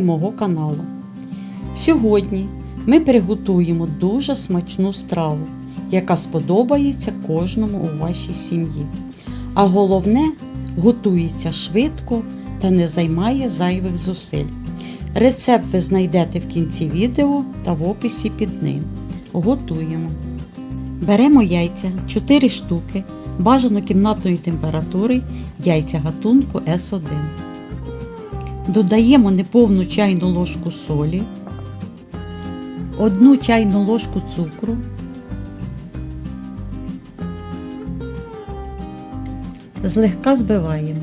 мого каналу. Сьогодні ми приготуємо дуже смачну страву, яка сподобається кожному у вашій сім'ї. А головне, готується швидко та не займає зайвих зусиль. Рецепт ви знайдете в кінці відео та в описі під ним. Готуємо. Беремо яйця 4 штуки, бажано кімнатної температури, яйця гатунку С1. Додаємо неповну чайну ложку солі, одну чайну ложку цукру, злегка збиваємо.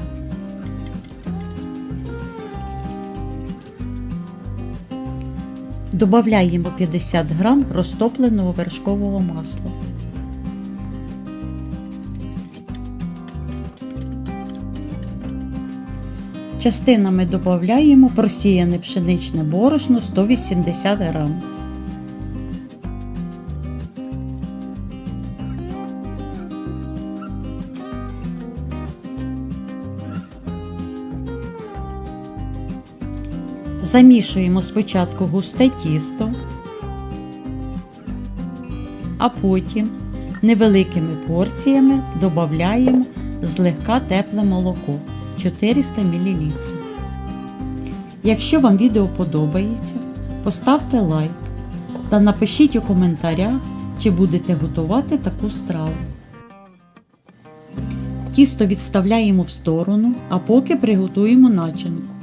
Добавляємо 50 грам розтопленого вершкового масла. Частинами додаємо просіяне пшеничне борошно 180 грам. Замішуємо спочатку густе тісто, а потім невеликими порціями додаємо злегка тепле молоко 400 мл. Якщо вам відео подобається, поставте лайк та напишіть у коментарях, чи будете готувати таку страву. Тісто відставляємо в сторону, а поки приготуємо начинку.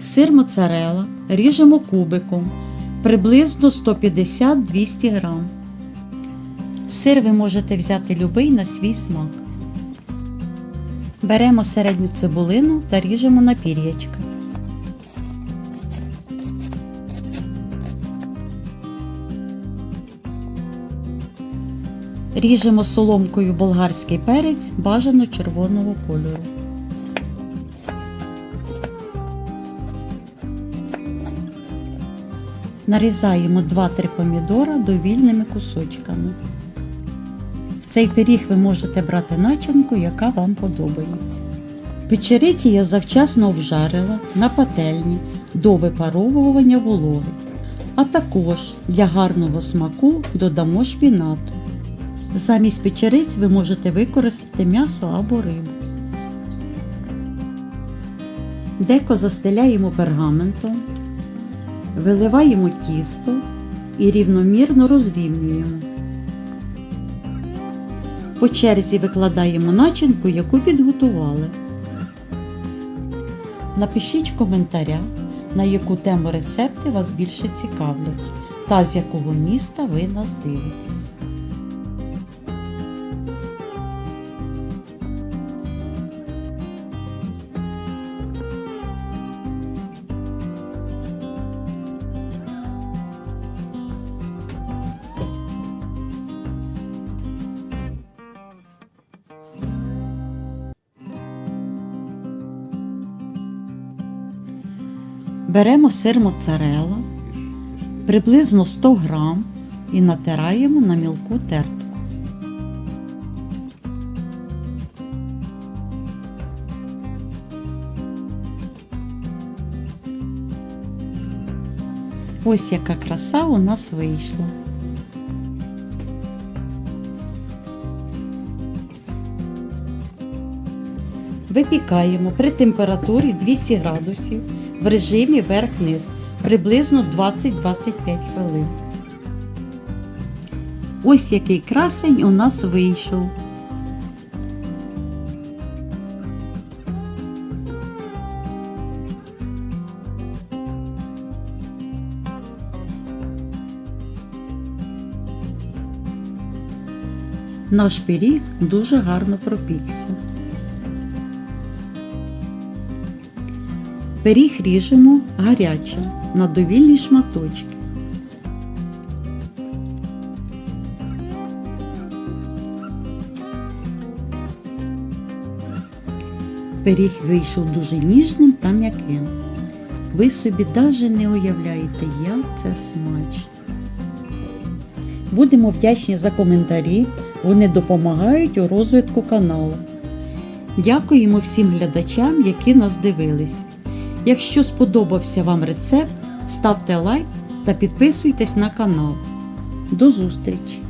Сир моцарела ріжемо кубиком приблизно 150-200 г. Сир ви можете взяти любий на свій смак. Беремо середню цибулину та ріжемо на пір'ячка. Ріжемо соломкою болгарський перець бажано червоного кольору. Нарізаємо 2-3 помідора довільними кусочками. Цей пиріг ви можете брати начинку, яка вам подобається. Печериці я завчасно обжарила на пательні до випаровування вологи. А також для гарного смаку додамо шпінату. Замість печериць ви можете використати м'ясо або рибу. Деко застеляємо пергаментом, виливаємо тісто і рівномірно розрівнюємо. По черзі викладаємо начинку, яку підготували. Напишіть в коментарях, на яку тему рецепти вас більше цікавлять та з якого міста ви нас дивитесь. Беремо сир моцарелла, приблизно 100 грам і натираємо на мілку тертку. Ось яка краса у нас вийшла. Випікаємо при температурі 200 градусів в режимі верх-низ приблизно 20-25 хвилин. Ось який красень у нас вийшов. Наш пиріг дуже гарно пропікся. Пиріг ріжемо гарячим на довільні шматочки. Пиріг вийшов дуже ніжним та м'яким. Ви собі навіть не уявляєте, як це смачно. Будемо вдячні за коментарі, вони допомагають у розвитку каналу. Дякуємо всім глядачам, які нас дивились. Якщо сподобався вам рецепт, ставте лайк та підписуйтесь на канал. До зустрічі!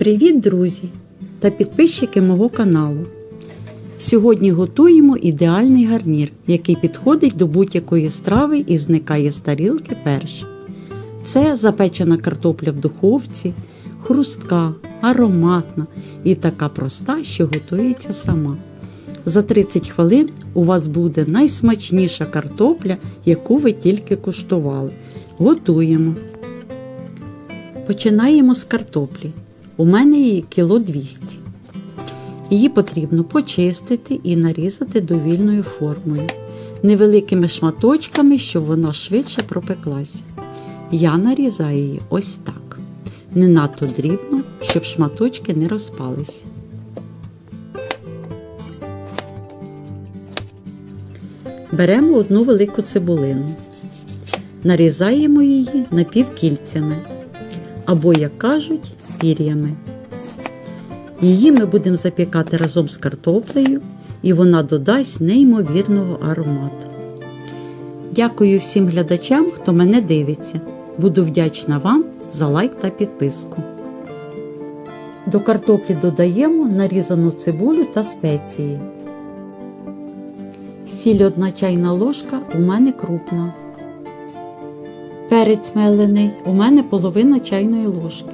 Привіт, друзі та підписчики мого каналу. Сьогодні готуємо ідеальний гарнір, який підходить до будь-якої страви і зникає з тарілки перш. Це запечена картопля в духовці, хрустка, ароматна і така проста, що готується сама. За 30 хвилин у вас буде найсмачніша картопля, яку ви тільки куштували. Готуємо. Починаємо з картоплі. У мене її кіло 200. Її потрібно почистити і нарізати довільною формою, невеликими шматочками, щоб вона швидше пропеклася. Я нарізаю її ось так. Не надто дрібно, щоб шматочки не розпалися. Беремо одну велику цибулину, нарізаємо її напівкільцями або, як кажуть, пір'ями. Її ми будемо запікати разом з картоплею, і вона додасть неймовірного аромату. Дякую всім глядачам, хто мене дивиться. Буду вдячна вам за лайк та підписку. До картоплі додаємо нарізану цибулю та спеції. Сіль одна чайна ложка у мене крупна. Перець мелений у мене половина чайної ложки.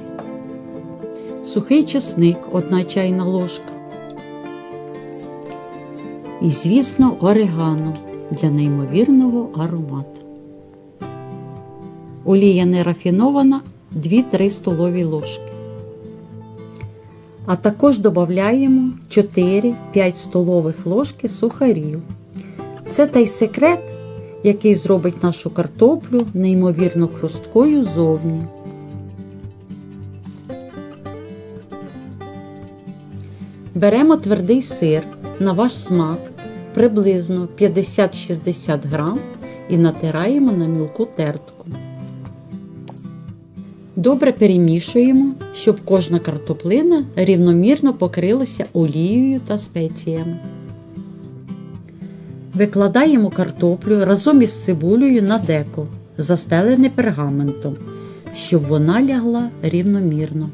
Сухий чесник одна чайна ложка. І, звісно, орегано для неймовірного аромату. Олія не рафінована 2-3 столові ложки. А також додаємо 4-5 столових ложки сухарів. Це той секрет, який зробить нашу картоплю неймовірно хрусткою зовні. Беремо твердий сир на ваш смак приблизно 50-60 грам і натираємо на мілку тертку. Добре перемішуємо, щоб кожна картоплина рівномірно покрилася олією та спеціями. Викладаємо картоплю разом із цибулею на деко, застелене пергаментом, щоб вона лягла рівномірно.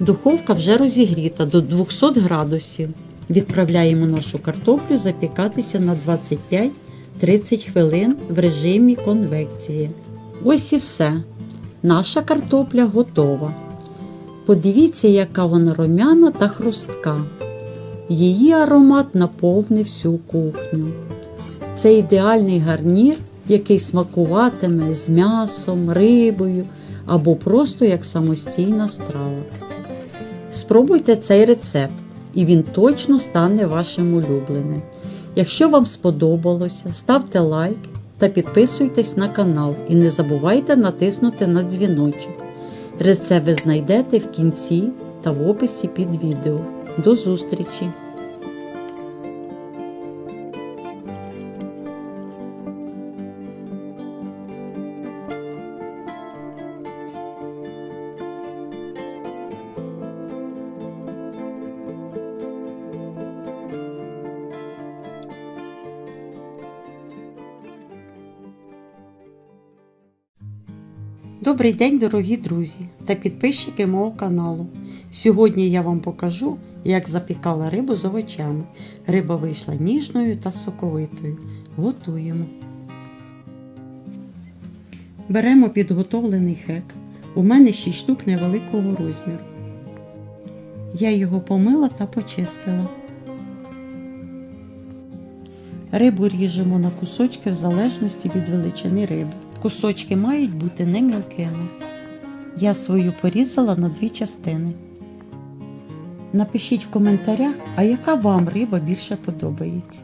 Духовка вже розігріта до 200 градусів. Відправляємо нашу картоплю запікатися на 25-30 хвилин в режимі конвекції. Ось і все. Наша картопля готова. Подивіться, яка вона румяна та хрустка. Її аромат наповнив всю кухню. Це ідеальний гарнір, який смакуватиме з м'ясом, рибою або просто як самостійна страва. Спробуйте цей рецепт, і він точно стане вашим улюбленим. Якщо вам сподобалося, ставте лайк та підписуйтесь на канал і не забувайте натиснути на дзвіночок. Рецепт ви знайдете в кінці та в описі під відео. До зустрічі! Добрий день, дорогі друзі та підписчики мого каналу. Сьогодні я вам покажу, як запікала рибу з овочами. Риба вийшла ніжною та соковитою. Готуємо. Беремо підготовлений хек. У мене 6 штук невеликого розміру. Я його помила та почистила. Рибу ріжемо на кусочки в залежності від величини риби. Кусочки мають бути не мілкими. Я свою порізала на дві частини. Напишіть в коментарях, а яка вам риба більше подобається.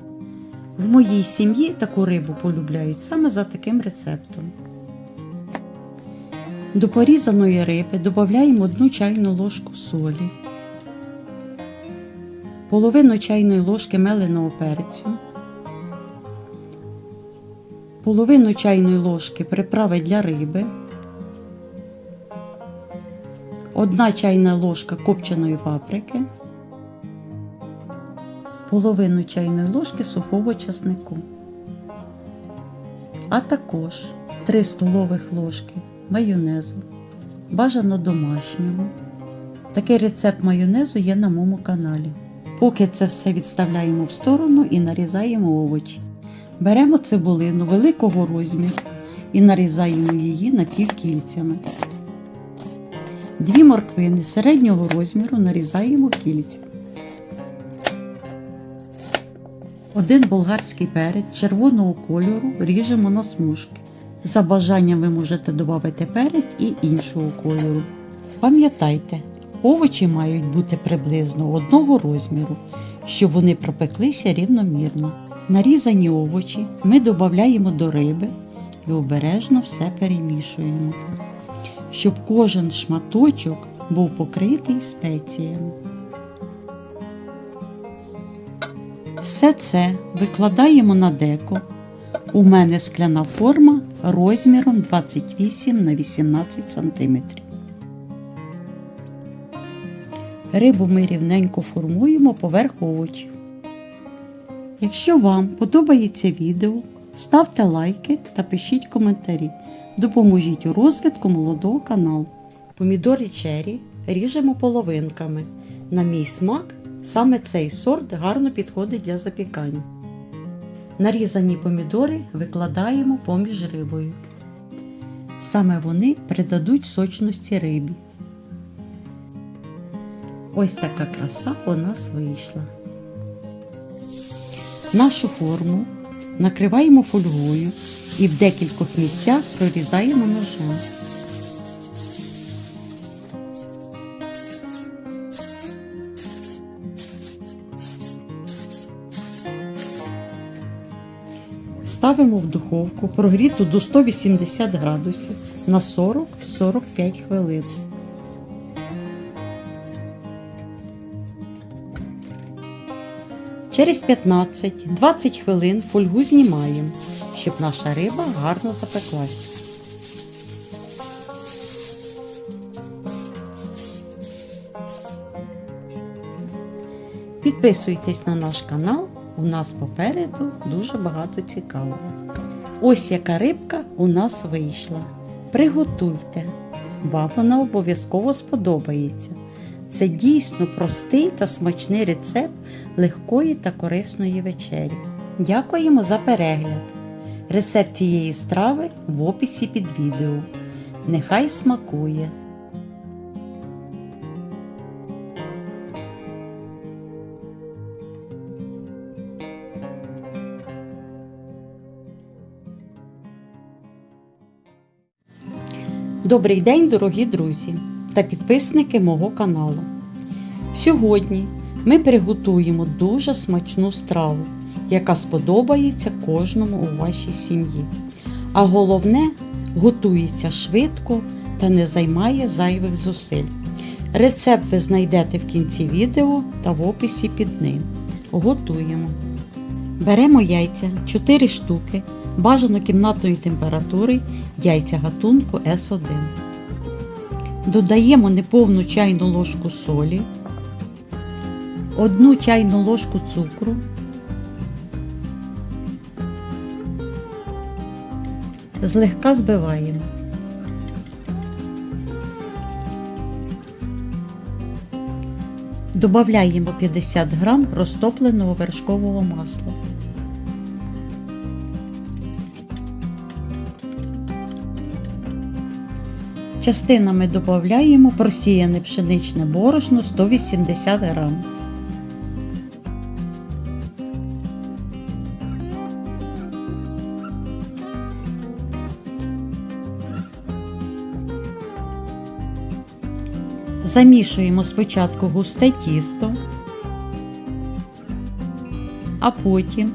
В моїй сім'ї таку рибу полюбляють саме за таким рецептом. До порізаної риби додаємо 1 чайну ложку солі, половину чайної ложки меленого перцю, половину чайної ложки приправи для риби, 1 чайна ложка копченої паприки, половину чайної ложки сухого часнику, а також 3 столових ложки майонезу, бажано домашнього. Такий рецепт майонезу є на моєму каналі. Поки це все відставляємо в сторону і нарізаємо овочі. Беремо цибулину великого розміру і нарізаємо її напівкільцями. Дві морквини середнього розміру нарізаємо кільця. Один болгарський перець червоного кольору ріжемо на смужки. За бажанням ви можете додати перець і іншого кольору. Пам'ятайте, овочі мають бути приблизно одного розміру, щоб вони пропеклися рівномірно. Нарізані овочі ми додаємо до риби і обережно все перемішуємо, щоб кожен шматочок був покритий спеціями. Все це викладаємо на деко. У мене скляна форма розміром 28 на 18 см. Рибу ми рівненько формуємо поверх овочів. Якщо вам подобається відео, ставте лайки та пишіть коментарі. Допоможіть у розвитку молодого каналу. Помідори чері ріжемо половинками. На мій смак, саме цей сорт гарно підходить для запікання. Нарізані помідори викладаємо поміж рибою. Саме вони придадуть сочності рибі. Ось така краса у нас вийшла. Нашу форму накриваємо фольгою і в декількох місцях прорізаємо ножем. Ставимо в духовку прогріту до 180 градусів на 40-45 хвилин. Через 15-20 хвилин фольгу знімаємо, щоб наша риба гарно запеклась. Підписуйтесь на наш канал, у нас попереду дуже багато цікавого. Ось яка рибка у нас вийшла. Приготуйте, вам вона обов'язково сподобається. Це дійсно простий та смачний рецепт легкої та корисної вечері. Дякуємо за перегляд. Рецепт цієї страви в описі під відео. Нехай смакує! Добрий день, дорогі друзі та підписники мого каналу. Сьогодні ми приготуємо дуже смачну страву, яка сподобається кожному у вашій сім'ї. А головне, готується швидко та не займає зайвих зусиль. Рецепт ви знайдете в кінці відео та в описі під ним. Готуємо. Беремо яйця 4 штуки, бажано кімнатної температури, яйця гатунку С1. Додаємо неповну чайну ложку солі, одну чайну ложку цукру, злегка збиваємо. Добавляємо 50 грам розтопленого вершкового масла. Частинами додаємо просіяне пшеничне борошно 180 грам. Замішуємо спочатку густе тісто, а потім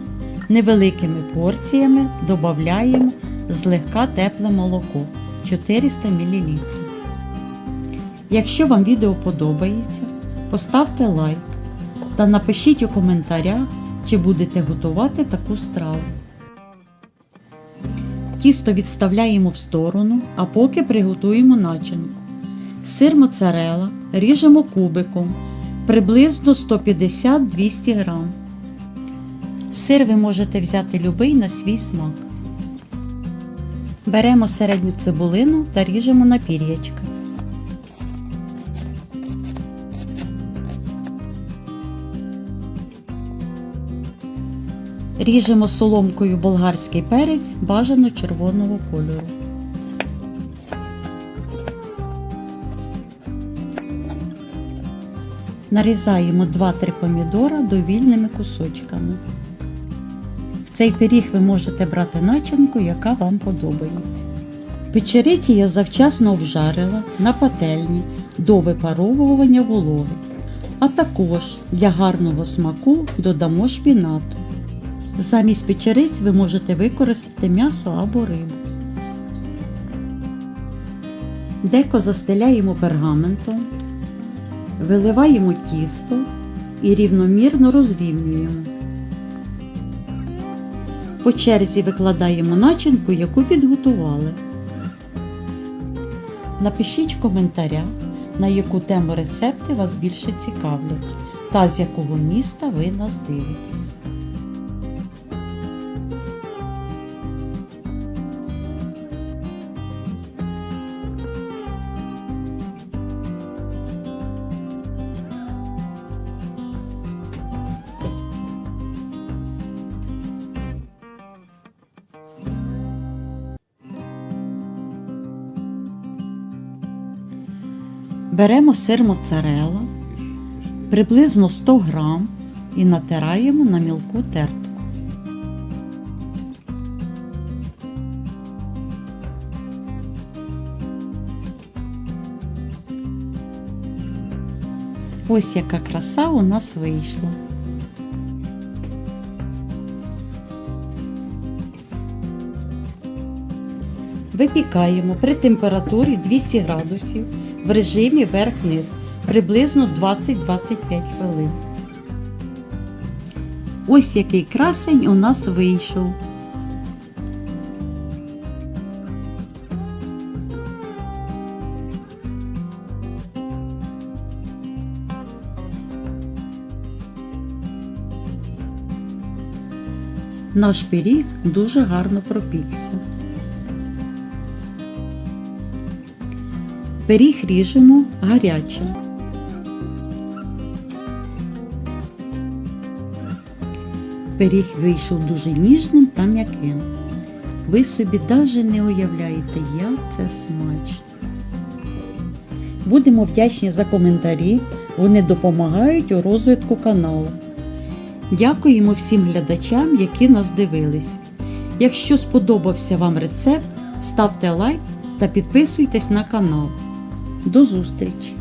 невеликими порціями додаємо злегка тепле молоко 400 мл. Якщо вам відео подобається, поставте лайк та напишіть у коментарях, чи будете готувати таку страву. Тісто відставляємо в сторону, а поки приготуємо начинку. Сир моцарела ріжемо кубиком приблизно 150-200 г. Сир ви можете взяти любий на свій смак. Беремо середню цибулину та ріжемо на пір'ячка. Ріжемо соломкою болгарський перець бажано червоного кольору. Нарізаємо 2-3 помідора довільними кусочками. Цей пиріг ви можете брати начинку, яка вам подобається. Печериці я завчасно обжарила на пательні до випаровування вологи. А також для гарного смаку додамо шпінату. Замість печериць ви можете використати м'ясо або рибу. Деко застеляємо пергаментом, виливаємо тісто і рівномірно розрівнюємо. По черзі викладаємо начинку, яку підготували. Напишіть в коментарях, на яку тему рецепти вас більше цікавлять та з якого міста ви нас дивитесь. Беремо сир моцарелла, приблизно 100 грам і натираємо на мілку тертку. Ось яка краса у нас вийшла. Випікаємо при температурі 200 градусів в режимі верх-низ приблизно 20-25 хвилин. Ось який красень у нас вийшов. Наш пиріг дуже гарно пропікся. Пиріг ріжемо гарячим. Пиріг вийшов дуже ніжним та м'яким. Ви собі навіть не уявляєте, як це смачно. Будемо вдячні за коментарі, вони допомагають у розвитку каналу. Дякуємо всім глядачам, які нас дивились. Якщо сподобався вам рецепт, ставте лайк та підписуйтесь на канал. До зустрічі!